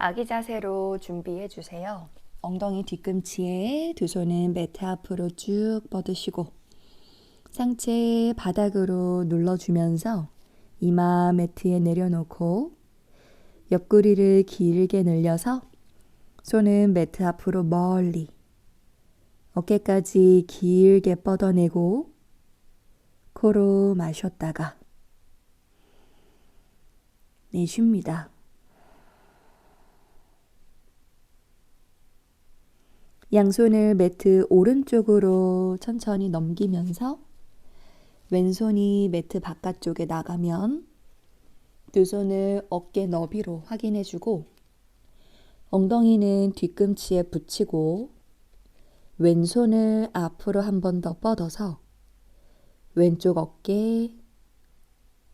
아기 자세로 준비해 주세요. 엉덩이 뒤꿈치에 두 손은 매트 앞으로 쭉 뻗으시고 상체 바닥으로 눌러주면서 이마 매트에 내려놓고 옆구리를 길게 늘려서 손은 매트 앞으로 멀리 어깨까지 길게 뻗어내고 코로 마셨다가 내쉽니다. 양손을 매트 오른쪽으로 천천히 넘기면서 왼손이 매트 바깥쪽에 나가면 두 손을 어깨 너비로 확인해주고 엉덩이는 뒤꿈치에 붙이고 왼손을 앞으로 한 번 더 뻗어서 왼쪽 어깨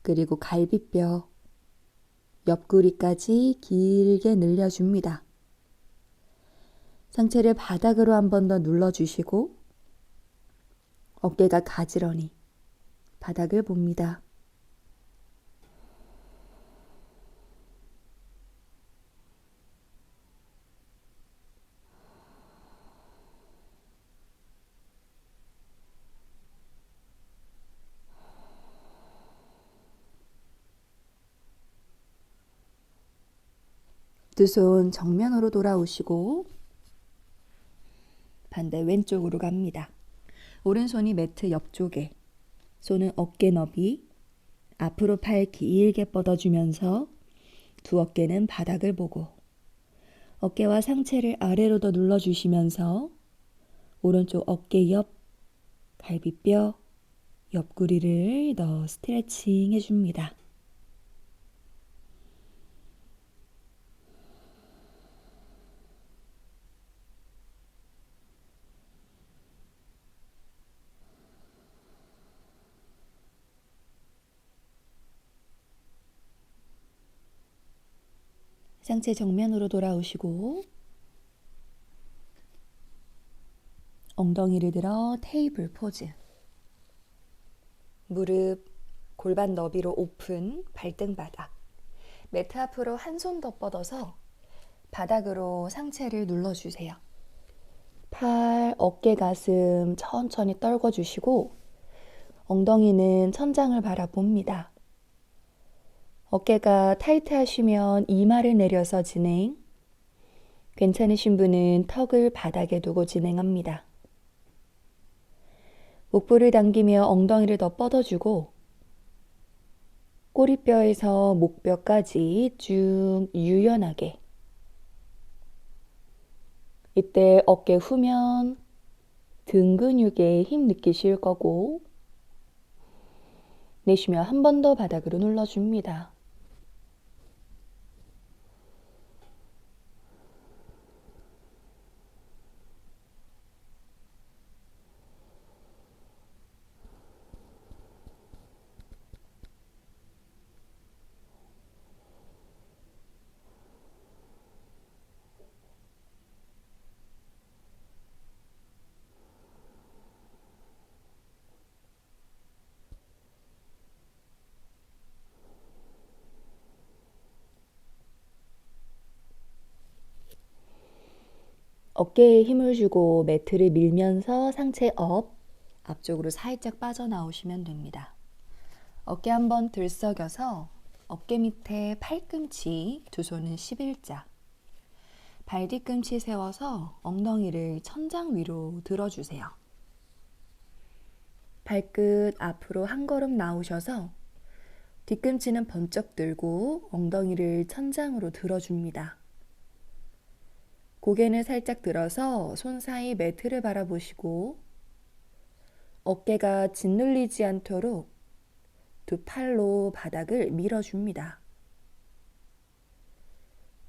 그리고 갈비뼈 옆구리까지 길게 늘려줍니다. 상체를 바닥으로 한 번 더 눌러주시고 어깨가 가지런히 바닥을 봅니다. 두 손 정면으로 돌아오시고 반대 왼쪽으로 갑니다. 오른손이 매트 옆쪽에 손은 어깨 너비 앞으로 팔 길게 뻗어주면서 두 어깨는 바닥을 보고 어깨와 상체를 아래로 더 눌러주시면서 오른쪽 어깨 옆 갈비뼈 옆구리를 더 스트레칭 해줍니다. 상체 정면으로 돌아오시고 엉덩이를 들어 테이블 포즈 무릎 골반 너비로 오픈 발등 바닥 매트 앞으로 한 손 더 뻗어서 바닥으로 상체를 눌러주세요. 팔, 어깨, 가슴 천천히 떨궈주시고 엉덩이는 천장을 바라봅니다. 어깨가 타이트하시면 이마를 내려서 진행. 괜찮으신 분은 턱을 바닥에 두고 진행합니다. 목부를 당기며 엉덩이를 더 뻗어주고 꼬리뼈에서 목뼈까지 쭉 유연하게 이때 어깨 후면 등 근육에 힘 느끼실 거고 내쉬며 한 번 더 바닥으로 눌러줍니다. 어깨에 힘을 주고 매트를 밀면서 상체 업, 앞쪽으로 살짝 빠져나오시면 됩니다. 어깨 한번 들썩여서 어깨 밑에 팔꿈치, 두 손은 11자. 발 뒤꿈치 세워서 엉덩이를 천장 위로 들어주세요. 발끝 앞으로 한 걸음 나오셔서 뒤꿈치는 번쩍 들고 엉덩이를 천장으로 들어줍니다. 고개는 살짝 들어서 손 사이 매트를 바라보시고 어깨가 짓눌리지 않도록 두 팔로 바닥을 밀어줍니다.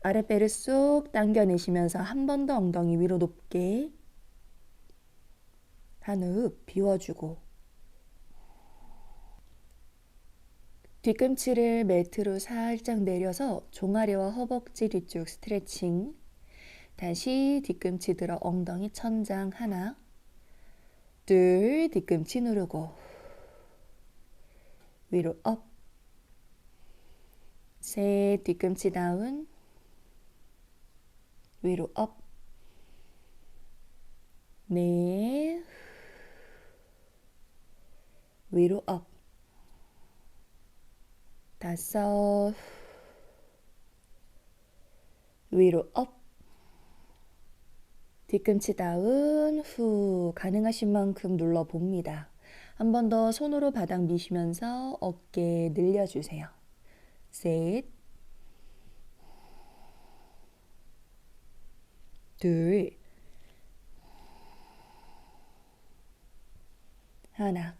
아랫배를 쏙 당겨내시면서 한 번 더 엉덩이 위로 높게 한 호흡 비워주고 뒤꿈치를 매트로 살짝 내려서 종아리와 허벅지 뒤쪽 스트레칭 다시 뒤꿈치 들어 엉덩이 천장 하나, 둘, 뒤꿈치 누르고 위로 업, 셋, 뒤꿈치 다운, 위로 업. 넷. 위로 업. 다섯. 위로 업. 뒤꿈치 다운 후 가능하신 만큼 눌러 봅니다. 한 번 더 손으로 바닥 미시면서 어깨 늘려주세요. 셋, 둘, 하나.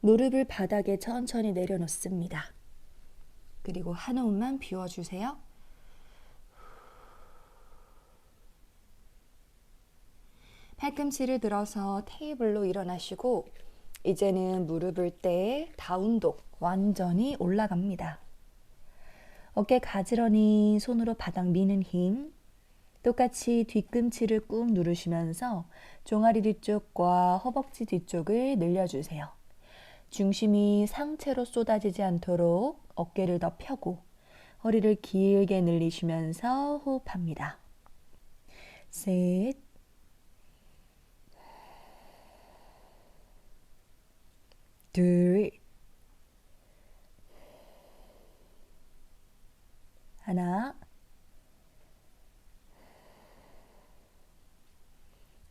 무릎을 바닥에 천천히 내려놓습니다. 그리고 한 호흡만 비워주세요. 팔꿈치를 들어서 테이블로 일어나시고 이제는 무릎을 떼 다운독 완전히 올라갑니다. 어깨 가지런히 손으로 바닥 미는 힘 똑같이 뒤꿈치를 꾹 누르시면서 종아리 뒤쪽과 허벅지 뒤쪽을 늘려주세요. 중심이 상체로 쏟아지지 않도록 어깨를 더 펴고 허리를 길게 늘리시면서 호흡합니다. 셋, 둘, 하나,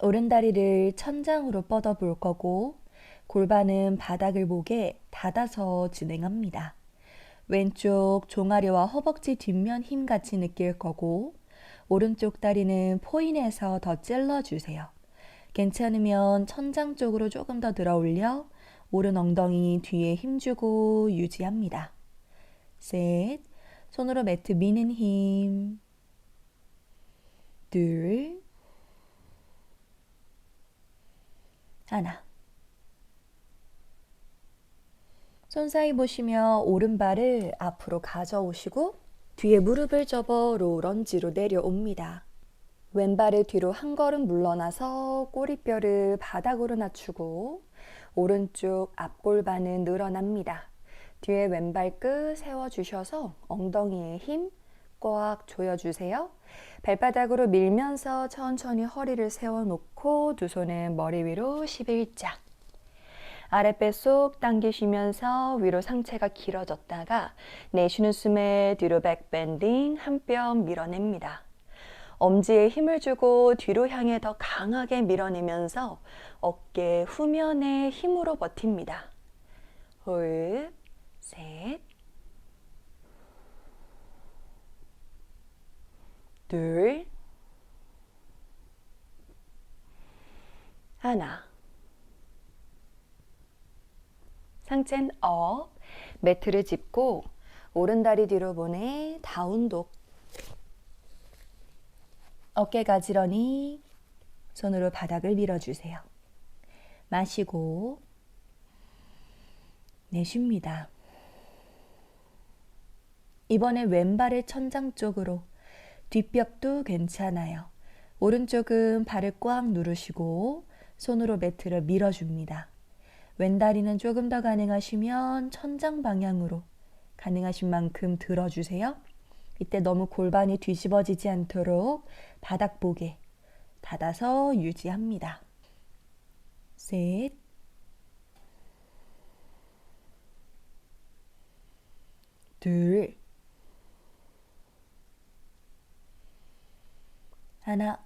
오른다리를 천장으로 뻗어 볼 거고, 골반은 바닥을 보게 닫아서 진행합니다. 왼쪽 종아리와 허벅지 뒷면 힘 같이 느낄 거고, 오른쪽 다리는 포인해서 더 찔러주세요. 괜찮으면 천장 쪽으로 조금 더 들어 올려 오른 엉덩이 뒤에 힘주고 유지합니다. 셋, 손으로 매트 미는 힘. 둘, 하나. 손 사이 보시며 오른발을 앞으로 가져오시고 뒤에 무릎을 접어 로런지로 내려옵니다. 왼발을 뒤로 한 걸음 물러나서 꼬리뼈를 바닥으로 낮추고 오른쪽 앞골반은 늘어납니다. 뒤에 왼발 끝 세워주셔서 엉덩이에 힘 꽉 조여주세요. 발바닥으로 밀면서 천천히 허리를 세워놓고 두 손은 머리 위로 11자. 아랫배 쏙 당기시면서 위로 상체가 길어졌다가 내쉬는 숨에 뒤로 백밴딩 한 뼘 밀어냅니다. 엄지에 힘을 주고 뒤로 향해 더 강하게 밀어내면서 어깨 후면에 힘으로 버팁니다. 호흡, 셋, 둘, 하나. 상체는 업, 매트를 짚고 오른 다리 뒤로 보내 다운독. 어깨 가지런히 손으로 바닥을 밀어주세요. 마시고 내쉽니다. 이번에 왼발을 천장 쪽으로 뒷벽도 괜찮아요. 오른쪽은 발을 꽉 누르시고 손으로 매트를 밀어줍니다. 왼다리는 조금 더 가능하시면 천장 방향으로 가능하신 만큼 들어주세요. 이때 너무 골반이 뒤집어지지 않도록 바닥 보게 닫아서 유지합니다. 셋, 둘, 하나,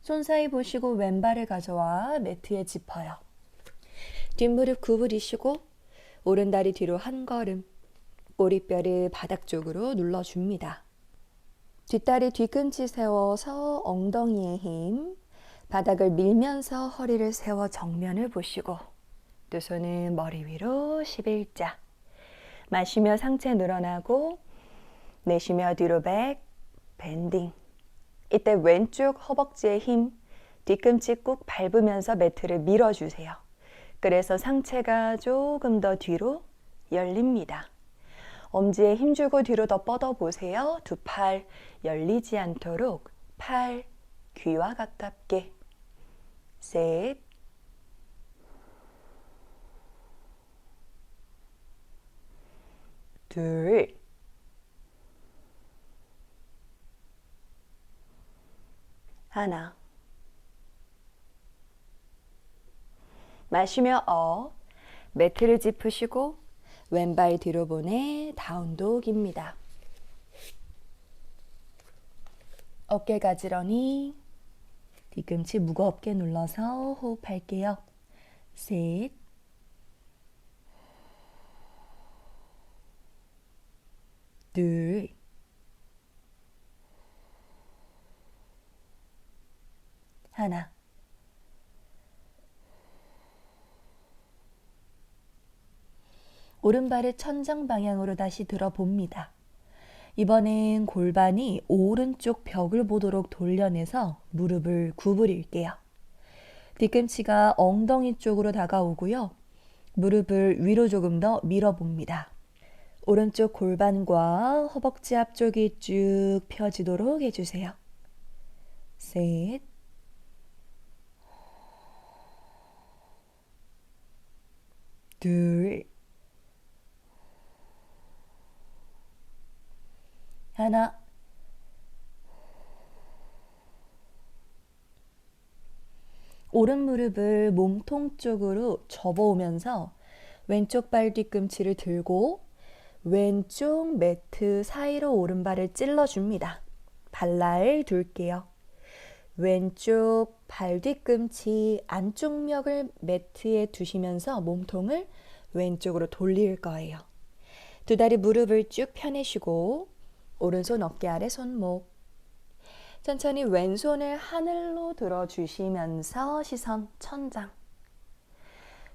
손 사이 보시고 왼발을 가져와 매트에 짚어요. 뒷무릎 구부리시고 오른다리 뒤로 한 걸음 꼬리뼈를 바닥 쪽으로 눌러줍니다. 뒷다리 뒤꿈치 세워서 엉덩이에 힘 바닥을 밀면서 허리를 세워 정면을 보시고 두 손은 머리 위로 11자 마시며 상체 늘어나고 내쉬며 뒤로 백 밴딩 이때 왼쪽 허벅지에 힘, 뒤꿈치 꾹 밟으면서 매트를 밀어주세요. 그래서 상체가 조금 더 뒤로 열립니다. 엄지에 힘주고 뒤로 더 뻗어 보세요. 두 팔 열리지 않도록 팔 귀와 가깝게. 셋, 둘, 하나. 마시며 업, 매트를 짚으시고 왼발 뒤로 보내 다운독입니다. 어깨 가지런히 뒤꿈치 무겁게 눌러서 호흡할게요. 셋, 둘, 하나. 오른발을 천장 방향으로 다시 들어봅니다. 이번엔 골반이 오른쪽 벽을 보도록 돌려내서 무릎을 구부릴게요. 뒤꿈치가 엉덩이 쪽으로 다가오고요. 무릎을 위로 조금 더 밀어봅니다. 오른쪽 골반과 허벅지 앞쪽이 쭉 펴지도록 해주세요. 셋, 둘, 하나, 오른 무릎을 몸통 쪽으로 접어오면서 왼쪽 발 뒤꿈치를 들고 왼쪽 매트 사이로 오른발을 찔러줍니다. 발날 둘게요. 왼쪽 발 뒤꿈치 안쪽 멱을 매트에 두시면서 몸통을 왼쪽으로 돌릴 거예요. 두 다리 무릎을 쭉 펴내시고 오른손 어깨 아래 손목. 천천히 왼손을 하늘로 들어주시면서 시선 천장.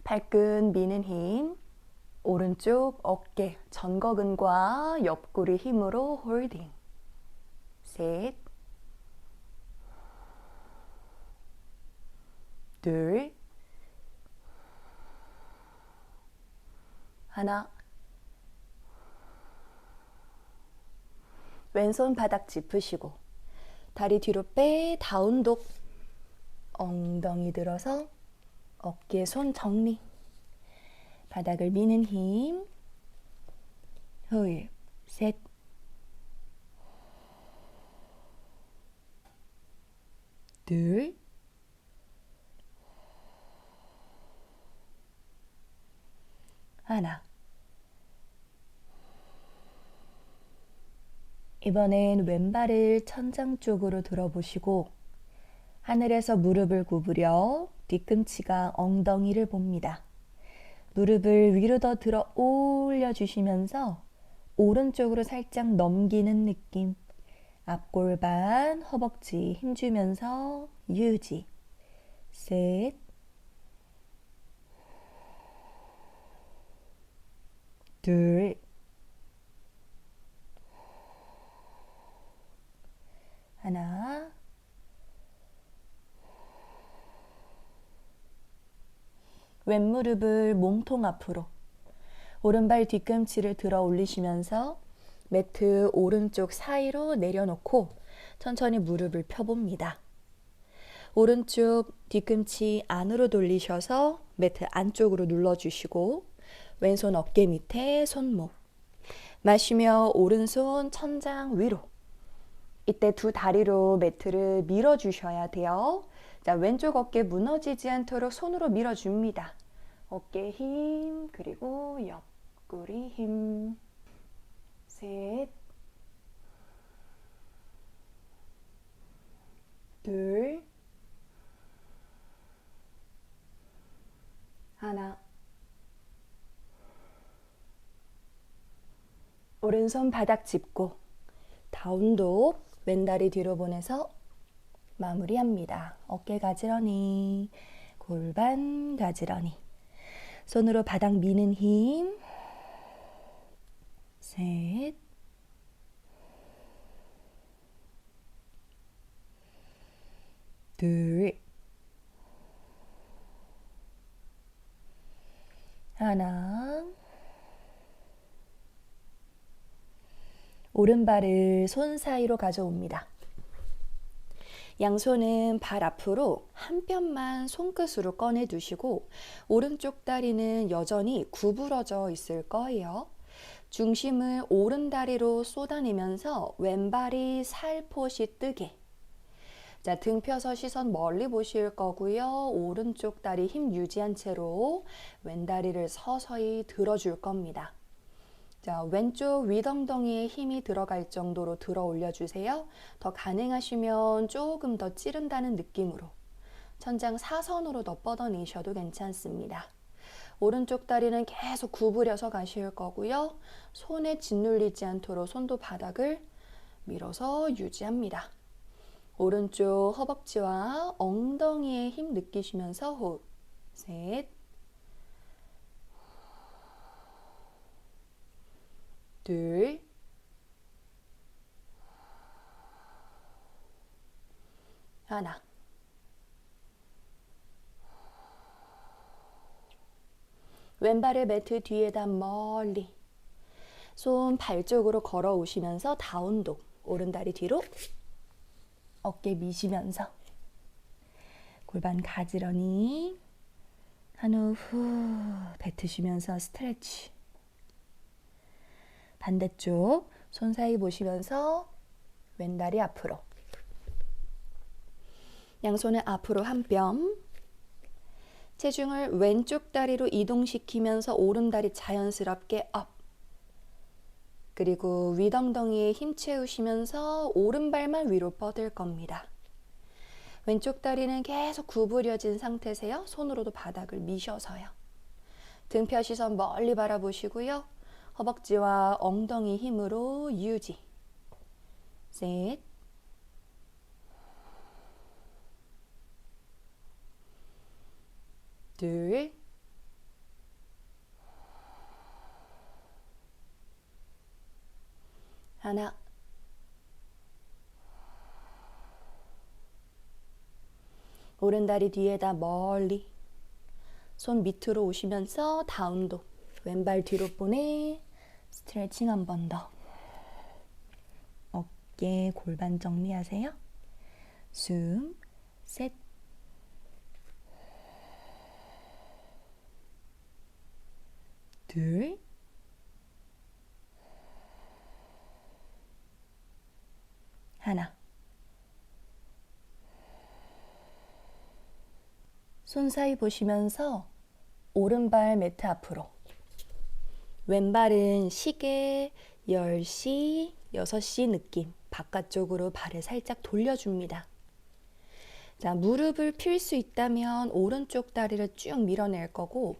발끝 미는 힘. 오른쪽 어깨 전거근과 옆구리 힘으로 홀딩. 셋. 둘, 하나, 왼손 바닥 짚으시고, 다리 뒤로 빼, 다운독, 엉덩이 들어서 어깨 손 정리, 바닥을 미는 힘, 둘, 셋, 둘, 하나. 이번엔 왼발을 천장 쪽으로 들어보시고 하늘에서 무릎을 구부려 뒤꿈치가 엉덩이를 봅니다. 무릎을 위로 더 들어 올려 주시면서 오른쪽으로 살짝 넘기는 느낌. 앞골반, 허벅지 힘주면서 유지. 셋, 둘, 하나, 왼무릎을 몸통 앞으로, 오른발 뒤꿈치를 들어 올리시면서 매트 오른쪽 사이로 내려놓고 천천히 무릎을 펴봅니다. 오른쪽 뒤꿈치 안으로 돌리셔서 매트 안쪽으로 눌러주시고 왼손 어깨 밑에 손목. 마시며 오른손 천장 위로. 이때 두 다리로 매트를 밀어주셔야 돼요. 자, 왼쪽 어깨 무너지지 않도록 손으로 밀어줍니다. 어깨 힘, 그리고 옆구리 힘. 셋. 둘. 하나. 오른손 바닥 짚고 다운독 왼다리 뒤로 보내서 마무리합니다. 어깨 가지런히 골반 가지런히. 손으로 바닥 미는 힘. 셋, 둘, 하나, 오른발을 손 사이로 가져옵니다. 양손은 발 앞으로 한 뼘만 손끝으로 꺼내 두시고 오른쪽 다리는 여전히 구부러져 있을 거예요. 중심을 오른 다리로 쏟아내면서 왼발이 살포시 뜨게. 자, 등 펴서 시선 멀리 보실 거고요. 오른쪽 다리 힘 유지한 채로 왼다리를 서서히 들어줄 겁니다. 자, 왼쪽 위덩덩이에 힘이 들어갈 정도로 들어 올려주세요. 더 가능하시면 조금 더 찌른다는 느낌으로 천장 사선으로 더 뻗어내셔도 괜찮습니다. 오른쪽 다리는 계속 구부려서 가실 거고요. 손에 짓눌리지 않도록 손도 바닥을 밀어서 유지합니다. 오른쪽 허벅지와 엉덩이에 힘 느끼시면서 호흡. 셋. 둘. 하나. 왼발을 매트 뒤에다 멀리 손 발 쪽으로 걸어 오시면서 다운독 오른 다리 뒤로 어깨 미시면서 골반 가지런히 한후 후 뱉으시면서 스트레치 반대쪽 손 사이 보시면서 왼다리 앞으로 양손을 앞으로 한 뼘 체중을 왼쪽 다리로 이동시키면서 오른 다리 자연스럽게 업. 그리고 위덩덩이에 힘 채우시면서 오른발만 위로 뻗을 겁니다. 왼쪽 다리는 계속 구부려진 상태세요. 손으로도 바닥을 미셔서요. 등 펴 시선 멀리 바라보시고요. 허벅지와 엉덩이 힘으로 유지. 셋. 둘, 하나, 오른다리 뒤에다 멀리 손 밑으로 오시면서 다운도 왼발 뒤로 보내 스트레칭 한번 더 어깨 골반 정리하세요 숨 셋, 둘, 하나. 손 사이 보시면서 오른발 매트 앞으로. 왼발은 시계 10시, 6시 느낌. 바깥쪽으로 발을 살짝 돌려줍니다. 자, 무릎을 필 수 있다면 오른쪽 다리를 쭉 밀어낼 거고,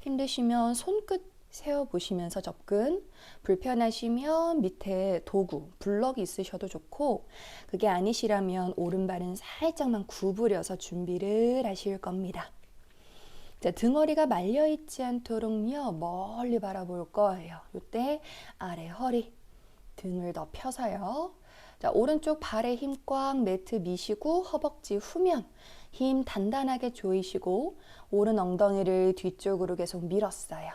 힘드시면 손끝 세워 보시면서 접근. 불편하시면 밑에 도구, 블럭이 있으셔도 좋고, 그게 아니시라면 오른발은 살짝만 구부려서 준비를 하실 겁니다. 자, 등허리가 말려 있지 않도록요, 멀리 바라볼 거예요. 이때 아래 허리, 등을 더 펴서요. 자, 오른쪽 발에 힘 꽉 매트 미시고 허벅지 후면 힘 단단하게 조이시고 오른 엉덩이를 뒤쪽으로 계속 밀었어요.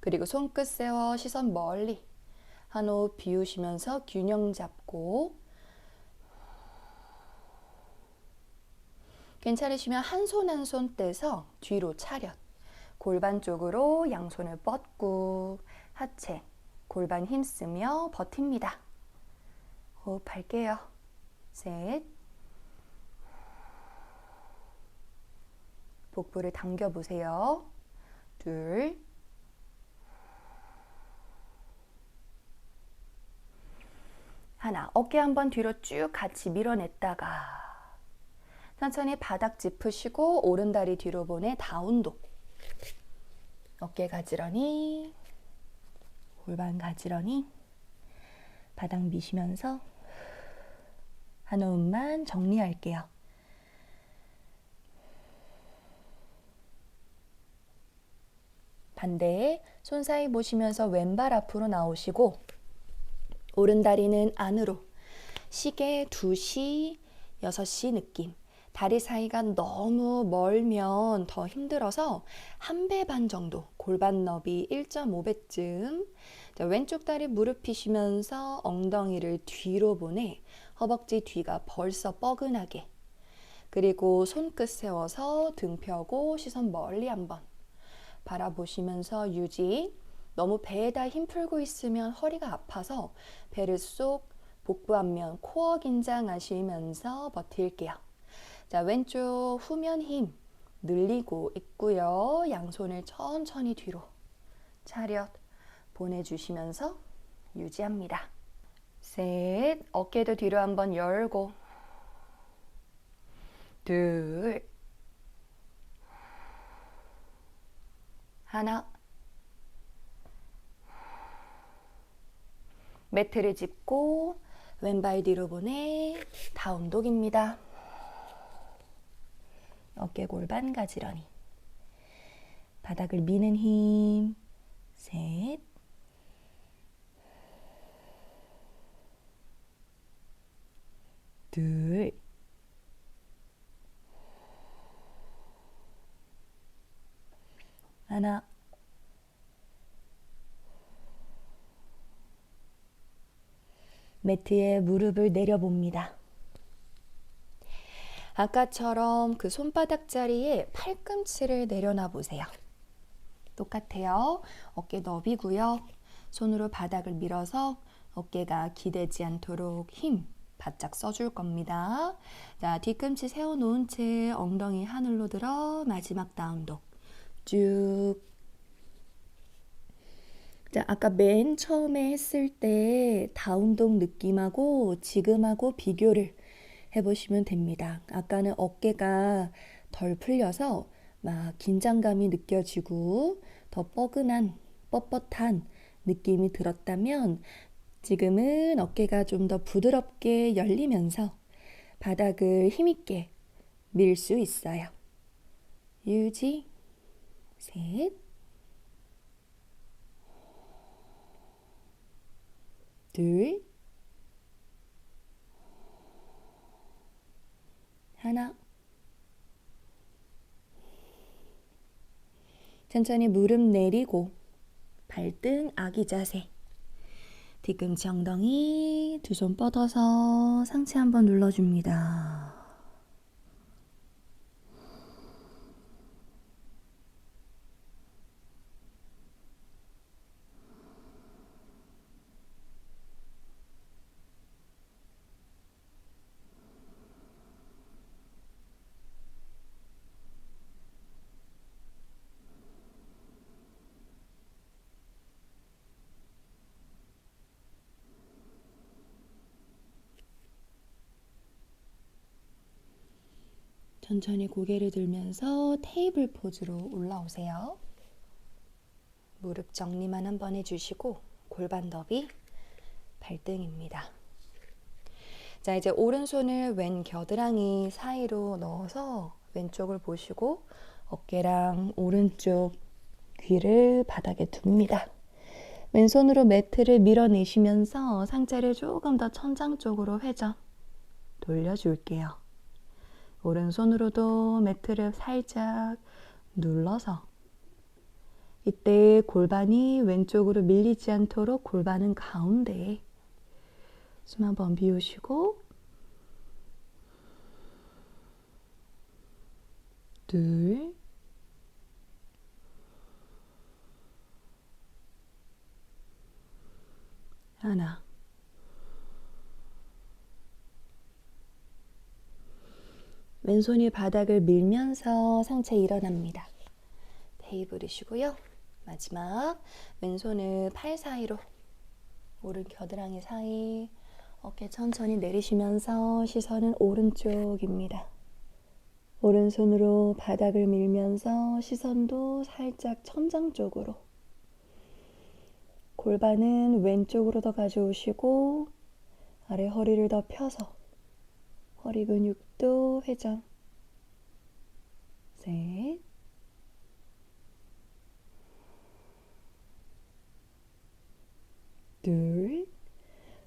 그리고 손끝 세워 시선 멀리 한 호흡 비우시면서 균형 잡고 괜찮으시면 한 손 한 손 떼서 뒤로 차렷 골반 쪽으로 양손을 뻗고 하체 골반 힘쓰며 버팁니다. 호흡할게요. 셋 복부를 당겨 보세요. 둘 하나 어깨 한번 뒤로 쭉 같이 밀어냈다가 천천히 바닥 짚으시고 오른다리 뒤로 보내 다운독 어깨 가지런히 골반 가지런히 바닥 미시면서 한 호흡만 정리할게요. 반대에 손 사이 보시면서 왼발 앞으로 나오시고 오른 다리는 안으로 시계 2시, 6시 느낌. 다리 사이가 너무 멀면 더 힘들어서 한 배 반 정도 골반 너비 1.5배쯤 왼쪽 다리 무릎 피시면서 엉덩이를 뒤로 보내 허벅지 뒤가 벌써 뻐근하게 그리고 손끝 세워서 등 펴고 시선 멀리 한번 바라보시면서 유지 너무 배에다 힘 풀고 있으면 허리가 아파서 배를 쏙 복부 앞면 코어 긴장하시면서 버틸게요. 자, 왼쪽 후면 힘 늘리고 있고요. 양손을 천천히 뒤로 차렷 보내주시면서 유지합니다. 셋, 어깨도 뒤로 한번 열고 둘 하나 매트를 짚고 왼발 뒤로 보내 다운독입니다. 어깨 골반 가지런히 바닥을 미는 힘. 셋, 둘, 하나, 매트에 무릎을 내려봅니다. 아까처럼 그 손바닥 자리에 팔꿈치를 내려놔 보세요. 똑같아요. 어깨 너비고요. 손으로 바닥을 밀어서 어깨가 기대지 않도록 힘 바짝 써줄 겁니다. 자, 뒤꿈치 세워놓은 채 엉덩이 하늘로 들어 마지막 다운독 쭉. 자, 아까 맨 처음에 했을 때 다운독 느낌하고 지금하고 비교를 해보시면 됩니다. 아까는 어깨가 덜 풀려서 막 긴장감이 느껴지고 더 뻐근한, 뻣뻣한 느낌이 들었다면 지금은 어깨가 좀 더 부드럽게 열리면서 바닥을 힘있게 밀 수 있어요. 유지, 셋, 둘, 하나. 천천히 무릎 내리고 발등 아기 자세. 뒤꿈치 엉덩이 두 손 뻗어서 상체 한번 눌러줍니다. 천천히 고개를 들면서 테이블 포즈로 올라오세요. 무릎 정리만 한번 해주시고 골반 더비 발등입니다. 자, 이제 오른손을 왼 겨드랑이 사이로 넣어서 왼쪽을 보시고 어깨랑 오른쪽 귀를 바닥에 둡니다. 왼손으로 매트를 밀어내시면서 상체를 조금 더 천장 쪽으로 회전 돌려줄게요. 오른손으로도 매트를 살짝 눌러서 이때 골반이 왼쪽으로 밀리지 않도록 골반은 가운데에 숨 한번 비우시고 둘 하나 왼손이 바닥을 밀면서 상체 일어납니다. 테이블이시고요. 마지막 왼손을 팔 사이로 오른 겨드랑이 사이 어깨 천천히 내리시면서 시선은 오른쪽입니다. 오른손으로 바닥을 밀면서 시선도 살짝 천장 쪽으로 골반은 왼쪽으로 더 가져오시고 아래 허리를 더 펴서 허리 근육도 회전. 셋. 둘.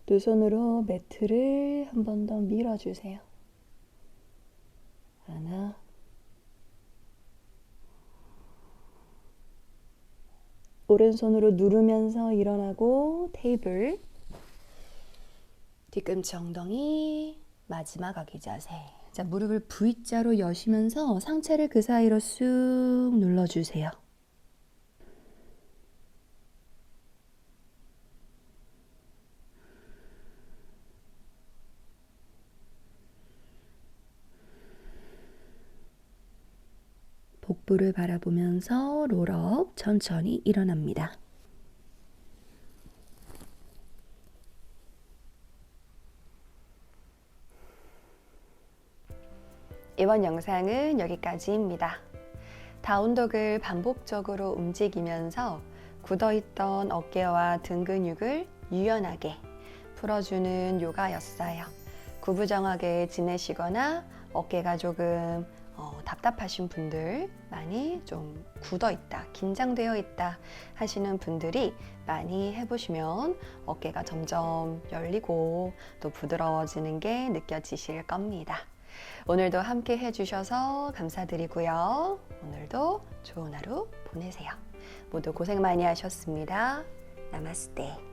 두 손으로 매트를 한 번 더 밀어주세요. 하나. 오른손으로 누르면서 일어나고 테이블. 뒤꿈치 엉덩이 마지막 아기 자세. 자, 무릎을 V자로 여시면서 상체를 그 사이로 쑥 눌러주세요. 복부를 바라보면서 롤업 천천히 일어납니다. 이번 영상은 여기까지입니다. 다운독을 반복적으로 움직이면서 굳어있던 어깨와 등 근육을 유연하게 풀어주는 요가였어요. 구부정하게 지내시거나 어깨가 조금 어, 답답하신 분들 많이 좀 굳어 있다, 긴장되어 있다 하시는 분들이 많이 해보시면 어깨가 점점 열리고 또 부드러워지는 게 느껴지실 겁니다. 오늘도 함께 해주셔서 감사드리고요. 오늘도 좋은 하루 보내세요. 모두 고생 많이 하셨습니다. 나마스테.